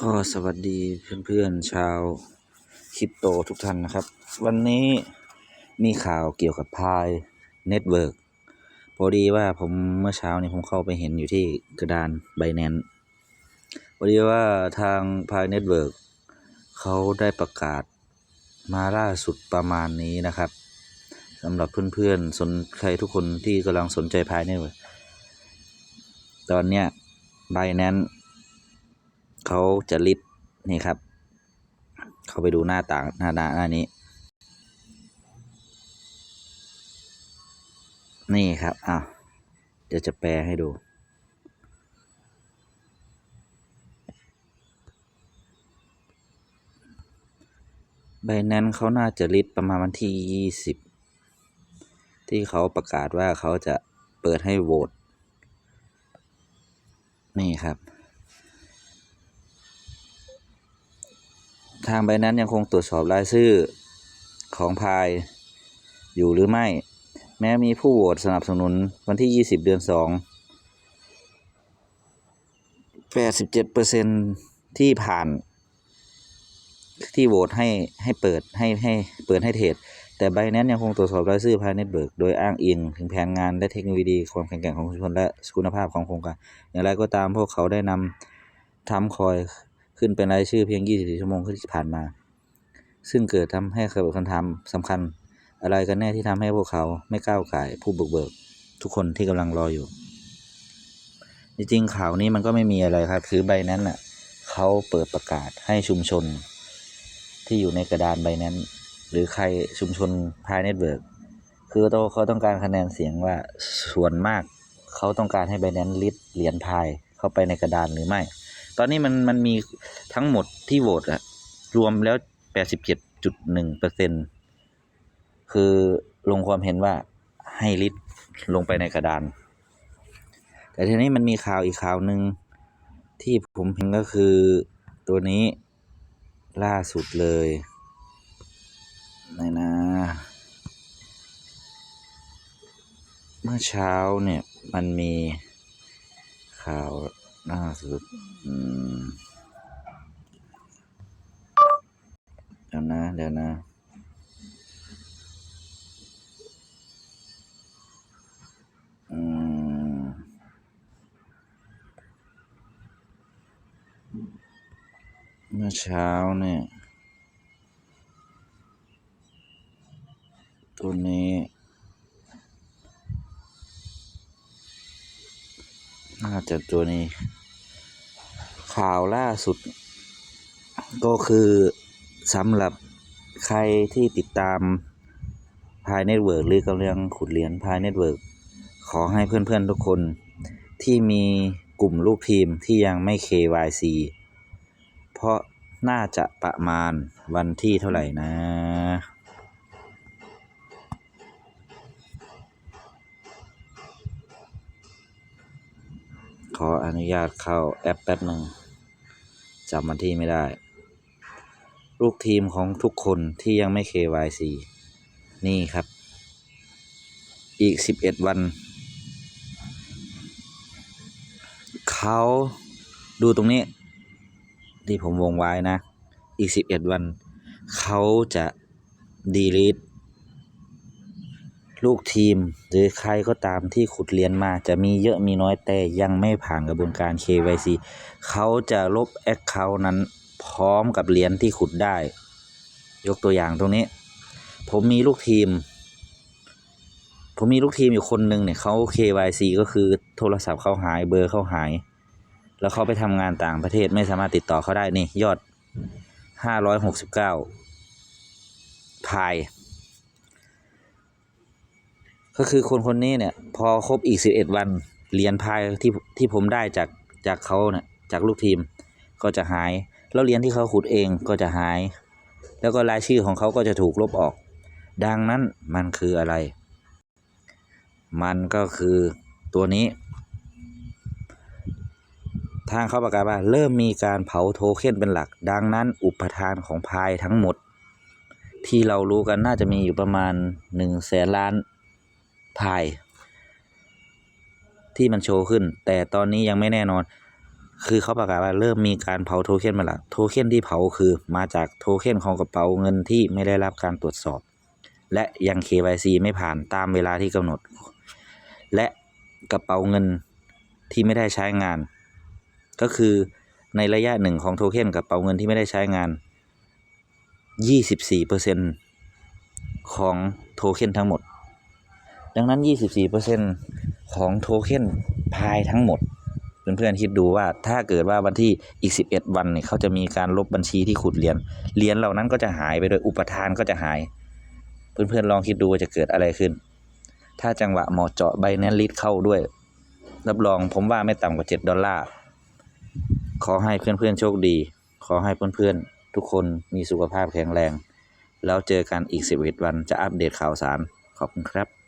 ก็สวัสดีเพื่อนๆชาวคริปโตทุกท่านนะครับ วันนี้มีข่าวเกี่ยวกับพายเน็ตเวิร์กพอดีว่าผมเมื่อเช้านี้ผมเข้าไปเห็นอยู่ที่กระดานไบแนนพอดีว่าทางพายเน็ตเวิร์กเขาได้ประกาศมาล่าสุดประมาณนี้นะครับสำหรับเพื่อนๆสนใครทุกคนที่กำลังสนใจพายเน็ตเวิร์กตอนเนี้ยไบแนน เขาจะลิสต์นี่ครับ เขาไปดูหน้าต่างหน้าหน้าหน้านี้ นี่ครับอ้าวเดี๋ยวจะแปลให้ดู ใบนั้นเขาน่าจะลิสต์ประมาณวันที่ยี่สิบที่เขาประกาศว่าเขาจะเปิดให้โหวตนี่ครับ ทางใบนั้นยังคงตรวจสอบรายชื่อของพายอยู่หรือไม่ แม้มีผู้โหวตสนับสนุนวันที่ 20 เดือน 2 87%ที่ผ่านที่โหวตให้ให้เปิดให้ให้เปิดให้เทรดแต่ใบนั้นยังคงตรวจสอบรายชื่อภายในเบิร์กโดยอ้างอิงถึงแผนงานและเทคโนโลยีความแข็งแกร่งของชุมชนและคุณภาพของโครงการ อย่างไรก็ตามพวกเขาได้นำทำคอย ขึ้นเป็นรายชื่อเพียง 24 ชั่วโมงที่ผ่านมา ซึ่งเกิดทำให้เกิดคำถามสำคัญ อะไรกันแน่ที่ทำให้พวกเขาไม่ก้าวไก่ายผู้บุกเบิก ทุกคนที่กำลังรออยู่ จริงๆข่าวนี้มันก็ไม่มีอะไรครับ คือใบนั้นน่ะเขาเปิดประกาศให้ชุมชน ที่อยู่ในกระดานใบนั้น หรือใครชุมชนพายเน็ตเวิร์กคือโตเขาต้องการคะแนนเสียงว่าส่วนมาก เขาต้องการให้ใบนั้นลิสต์เหรียญพายเข้าไปในกระดานหรือไม่ ตอนนี้มันมันมีทั้งหมดที่โหวตอะรวมแล้ว87.1เปอร์เซ็นคือลงความเห็นว่าให้ลิตลงไปในกระดาน แต่ทีนี้มันมีข่าวอีกข่าวหนึ่งที่ผมเห็นก็คือตัวนี้ล่าสุดเลยไหนนะ เมื่อเช้าเนี่ยมันมีข่าว ล่าสุดเดี๋ยวนะ เดี๋ยวนะเมื่อเช้าเนี่ย ตัวนี้ น่าจะตัวนี้ ข่าวล่าสุด ก็คือสำหรับใครที่ติดตามพายเน็ตเวิร์กหรือกำลังขุดเหรียญพายเน็ตเวิร์กขอให้เพื่อนๆทุกคนที่มีกลุ่มลูกทีมที่ยังไม่ KYC เพราะน่าจะประมาณวันที่เท่าไหร่นะ ขออนุญาตเข้าแอปแป๊บหนึ่งจำวันที่ไม่ได้ ลูกทีมของทุกคนที่ยังไม่ KYC นี่ครับ อีก 11 วัน เขาดูตรงนี้ ที่ผมวงไว้นะ อีก 11 วัน เขาจะดีลิท ลูกทีม หรือใครก็ตามที่ขุดเหรียญมาจะมีเยอะมีน้อยแต่ยังไม่ผ่านกระบวนการ KYC เขาจะลบแอคเคาท์นั้นพร้อมกับเหรียญที่ขุดได้ ยกตัวอย่างตรงนี้ ผมมีลูกทีม ผมมีลูกทีมอยู่คนหนึ่งเนี่ยเขา KYC ก็คือโทรศัพท์เขาหายเบอร์เขาหาย แล้วเขาไปทำงานต่างประเทศไม่สามารถติดต่อเขาได้นี่ยอดห้าร้อยหกสิบเก้าพาย ก็คือคนคนนี้เนี่ย พอครบอีกสิบเอ็ดวันเหรียญพายที่ที่ผมได้จากจากเขาเนี่ยจากลูกทีมก็จะหาย แล้วเหรียญที่เขาขุดเองก็จะหาย แล้วก็รายชื่อของเขาก็จะถูกลบออก ดังนั้นมันคืออะไร มันก็คือตัวนี้ ทางเขาประกาศว่า เริ่มมีการเผาโทเค็นเป็นหลัก ดังนั้นอุปทานของพายทั้งหมด ที่เรารู้กันน่าจะมีอยู่ประมาณหนึ่งแสนล้าน พาย ที่มันโชว์ขึ้น แต่ตอนนี้ยังไม่แน่นอน คือเขาประกาศว่าเริ่มมีการเผาโทเค็นมาละโทเค็นที่เผาคือมาจากโทเค็นของกระเป๋าเงินที่ไม่ได้รับการตรวจสอบ และยัง KYC ไม่ผ่านตามเวลาที่กำหนด และกระเป๋าเงินที่ไม่ได้ใช้งาน ก็คือในระยะหนึ่งของโทเค็นกระเป๋าเงินที่ไม่ได้ใช้งาน 24%ของโทเค็นทั้งหมด ดังนั้น 24%ของโทเค็นพายทั้งหมด เพื่อนๆคิดดูว่าถ้าเกิดว่าวันที่อีก 11 วันเนี่ยเขาจะมีการลบบัญชีที่ขุดเหรียญเหรียญเหล่านั้นก็จะหายไปโดยอุปทานก็จะหาย เพื่อนๆลองคิดดูว่าจะเกิดอะไรขึ้น ถ้าจังหวะเหมาะเจาะใบแนนลิสเข้าด้วย รับรองผมว่าไม่ต่ำกว่า 7 ดอลลาร์ขอให้เพื่อนๆโชคดี ขอให้เพื่อนๆทุกคนมีสุขภาพแข็งแรง แล้วเจอกันอีก 11 วันจะอัปเดตข่าวสาร ขอบคุณครับ